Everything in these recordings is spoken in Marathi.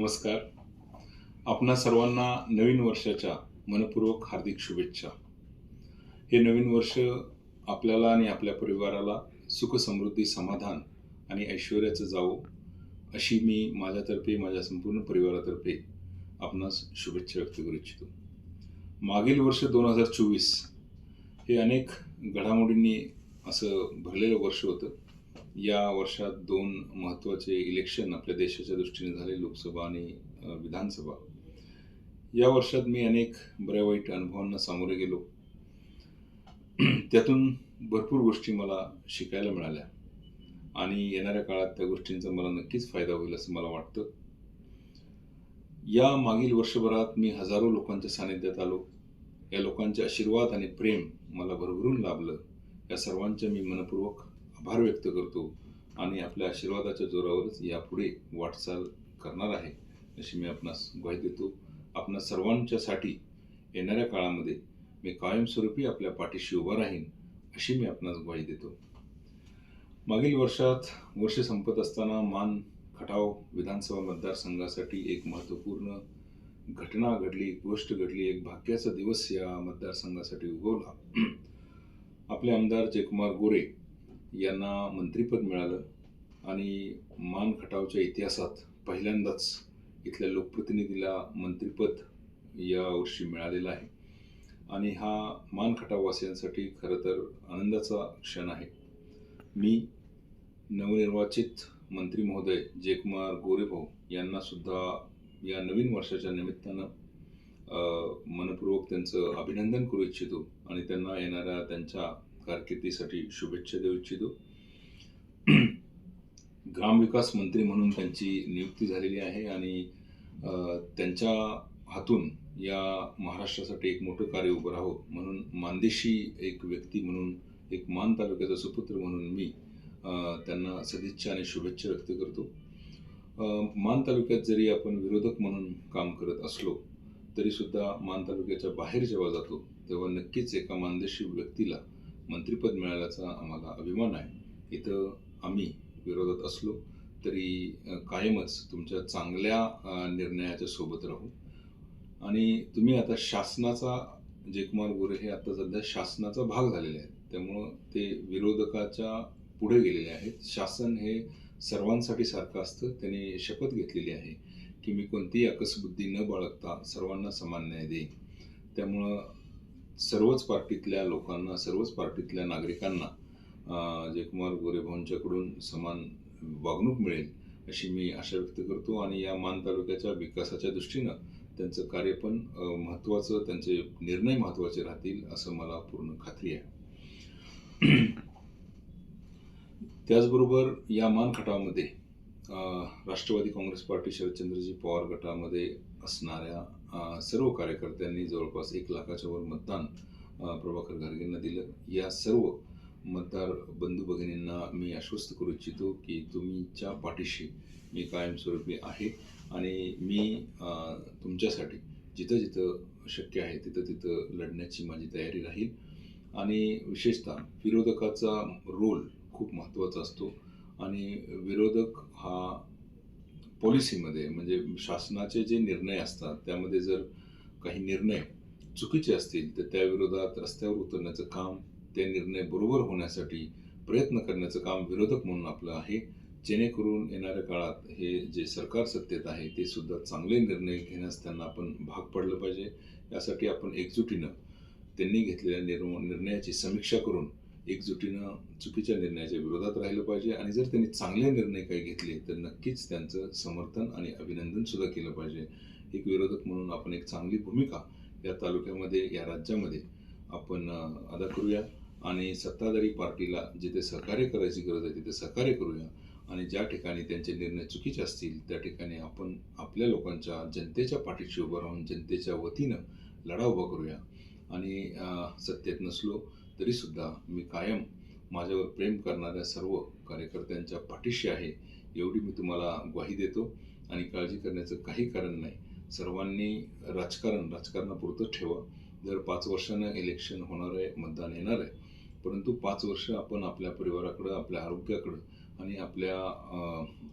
नमस्कार. आपणा सर्वांना नवीन वर्षाच्या मनपूर्वक हार्दिक शुभेच्छा. हे नवीन वर्ष आपल्याला आणि आपल्या परिवाराला सुख समृद्धी समाधान आणि ऐश्वर्याचं जावो अशी मी माझ्यातर्फे माझ्या संपूर्ण परिवारातर्फे आपणास शुभेच्छा व्यक्त करू इच्छितो. मागील वर्ष दोन हजार चोवीस हे अनेक घडामोडींनी असं भरलेलं वर्ष होतं. या वर्षात दोन महत्त्वाचे इलेक्शन आपल्या देशाच्या दृष्टीने झाले लोकसभा आणि विधानसभा. या वर्षात मी अनेक बऱ्या वाईट अनुभवांना सामोरे गेलो. त्यातून भरपूर गोष्टी मला शिकायला मिळाल्या. आणि येणाऱ्या काळात त्या गोष्टींचा मला नक्कीच फायदा होईल असं मला वाटतं. या मागील वर्षभरात मी हजारो लोकांच्या सानिध्यात आलो. या लोकांचे आशीर्वाद आणि प्रेम मला भरभरून लाभलं. या सर्वांचे मी मनपूर्वक आभार व्यक्त करतो आणि आपल्या आशीर्वादाच्या जोरावरच यापुढे वाटचाल करणार आहे अशी मी आपणास ग्वाही देतो. आपणा सर्वांच्यासाठी येणाऱ्या काळामध्ये मी कायमस्वरूपी आपल्या पाठीशी उभा राहीन अशी मी आपणास ग्वाही देतो. मागील वर्षात वर्ष संपत असताना मान खटाव विधानसभा मतदारसंघासाठी एक महत्त्वपूर्ण घटना घडली गोष्ट घडली एक भाग्याचा दिवस या मतदारसंघासाठी उगवला. आपले आमदार जयकुमार गोरे यांना मंत्रिपद मिळालं आणि मान खटावच्या इतिहासात पहिल्यांदाच इथल्या लोकप्रतिनिधीला मंत्रिपद या वर्षी मिळालेलं आहे. आणि हा मान खटाववासियांसाठी खरं तर आनंदाचा क्षण आहे. मी नवनिर्वाचित मंत्री महोदय जयकुमार गोरेभाऊ यांना सुद्धा या नवीन वर्षाच्या निमित्तानं मनपूर्वक त्यांचं अभिनंदन करू इच्छितो आणि त्यांना येणाऱ्या त्यांच्या कारकिर्दीसाठी शुभेच्छा देऊ इच्छितो. ग्रामविकास मंत्री म्हणून त्यांची नियुक्ती झालेली आहे आणि त्यांच्या हातून या महाराष्ट्रासाठी एक मोठं कार्य उभं राहो म्हणून मानदेशी एक व्यक्ती म्हणून एक मान तालुक्याचा सुपुत्र म्हणून मी त्यांना सदिच्छा आणि शुभेच्छा व्यक्त करतो. मान तालुक्यात जरी आपण विरोधक म्हणून काम करत असलो तरीसुद्धा मान तालुक्याच्या बाहेर जेव्हा जातो तेव्हा नक्कीच एका मानदेशी व्यक्तीला मंत्रिपद मिळाल्याचा आम्हाला अभिमान आहे. इथं आम्ही विरोधात असलो तरी कायमच तुमच्या चांगल्या निर्णयाच्या सोबत राहू. आणि तुम्ही आता शासनाचा जयकुमार गोरे हे आता सध्या शासनाचा भाग झालेले आहेत. त्यामुळं ते विरोधकाच्या पुढे गेलेले आहेत. शासन हे सर्वांसाठी सारखं असतं. त्यांनी शपथ घेतलेली आहे की मी कोणतीही अकसबुद्धी न बाळगता सर्वांना समान न्याय देईन. त्यामुळं सर्वच पार्टीतल्या लोकांना सर्वच पार्टीतल्या नागरिकांना जयकुमार गोरे भाऊंच्याकडून समान वागणूक मिळेल अशी मी आशा व्यक्त करतो. आणि या मान तालुक्याच्या विकासाच्या दृष्टीनं त्यांचं कार्य पण महत्त्वाचं त्यांचे निर्णय महत्त्वाचे राहतील असं मला पूर्ण खात्री आहे. त्याचबरोबर या मान खटावामध्ये राष्ट्रवादी काँग्रेस पार्टी शरदचंद्रजी पवार गटामध्ये असणाऱ्या सर्व कार्यकर्त्यांनी जवळपास एक लाखाच्या वर मतदान प्रभाकर घारगेंना दिलं. या सर्व मतदार बंधू भगिनींना मी आश्वस्त करू इच्छितो की तुमच्या पाठीशी मी कायमस्वरूपी आहे आणि मी तुमच्यासाठी जिथं जिथं शक्य आहे तिथं तिथं लढण्याची माझी तयारी राहील. आणि विशेषतः विरोधकाचा रोल खूप महत्त्वाचा असतो. आणि विरोधक हा पॉलिसीमध्ये म्हणजे शासनाचे जे निर्णय असतात त्यामध्ये जर काही निर्णय चुकीचे असतील तर त्या विरोधात रस्त्यावर उतरण्याचं काम ते निर्णय बरोबर होण्यासाठी प्रयत्न करण्याचं काम विरोधक म्हणून आपलं आहे. जेणेकरून येणाऱ्या काळात हे जे सरकार सत्तेत आहे ते सुद्धा चांगले निर्णय घेण्यास त्यांना आपण भाग पडलं पाहिजे. यासाठी आपण एकजुटीनं त्यांनी घेतलेल्या निर्म निर्णयाची समीक्षा करून एकजुटीनं चुकीच्या निर्णयाच्या विरोधात राहिलं पाहिजे आणि जर त्यांनी चांगले निर्णय काही घेतले तर नक्कीच त्यांचं समर्थन आणि अभिनंदन सुद्धा केलं पाहिजे. एक विरोधक म्हणून आपण एक चांगली भूमिका या तालुक्यामध्ये या राज्यामध्ये आपण अदा करूया आणि सत्ताधारी पार्टीला जिथे सहकार्य करायची गरज आहे तिथे सहकार्य करूया आणि ज्या ठिकाणी त्यांचे निर्णय चुकीचे असतील त्या ठिकाणी आपण आपल्या लोकांच्या जनतेच्या पाठीशी उभं राहून जनतेच्या वतीनं लढा उभा करूया. आणि सत्तेत नसलो तरीसुद्धा मी कायम माझ्यावर प्रेम करणाऱ्या सर्व कार्यकर्त्यांच्या पाठीशी आहे एवढी मी तुम्हाला ग्वाही देतो. आणि काळजी करण्याचं काही कारण नाही. सर्वांनी राजकारण राजकारणापुरतं ठेवा. जर पाच वर्षानं इलेक्शन होणार आहे मतदान येणार आहे परंतु पाच वर्ष आपण आपल्या परिवाराकडं आपल्या आरोग्याकडं आणि आपल्या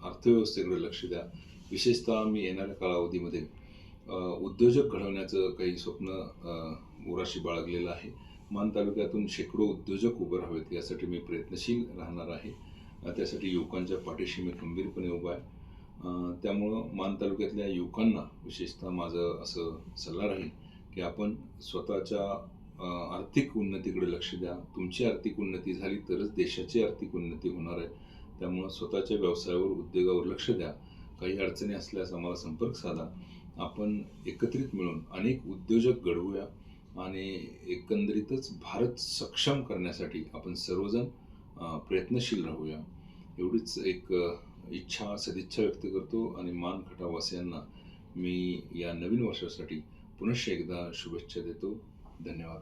अर्थव्यवस्थेकडे लक्ष द्या. विशेषतः मी येणाऱ्या कालावधीमध्ये उद्योजक घडवण्याचं काही स्वप्न उराशी बाळगलेलं आहे. मान तालुक्यातून शेकडो उद्योजक उभं राहावेत यासाठी मी प्रयत्नशील राहणार आहे. त्यासाठी युवकांच्या पाठीशी मी खंबीरपणे उभा आहे. त्यामुळं मान तालुक्यातल्या युवकांना विशेषतः माझं असं सल्ला राहील की आपण स्वतःच्या आर्थिक उन्नतीकडे लक्ष द्या. तुमची आर्थिक उन्नती झाली तरच देशाची आर्थिक उन्नती होणार आहे. त्यामुळं स्वतःच्या व्यवसायावर उद्योगावर लक्ष द्या. काही अडचणी असल्यास आम्हाला संपर्क साधा. आपण एकत्रित मिळून अनेक उद्योजक घडवूया. आणि एकंदरीतच भारत सक्षम करण्यासाठी आपण सर्वजण प्रयत्नशील राहूया. एवढीच एक इच्छा सदिच्छा व्यक्त करतो आणि मान खटावासियांना मी या नवीन वर्षासाठी पुनश्च एकदा शुभेच्छा देतो. धन्यवाद.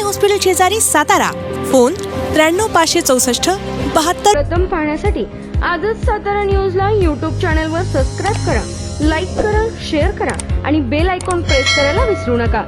हॉस्पिटल शेजारी सातारा. फोन त्र्याण्णव पाचशे चौसष्ट बहात्तर. प्रथम पाहण्यासाठी आजच सातारा न्यूजला यूट्यूब चॅनलवर सबस्क्राईब करा लाईक करा शेअर करा आणि बेल आयकॉन प्रेस करायला विसरू नका.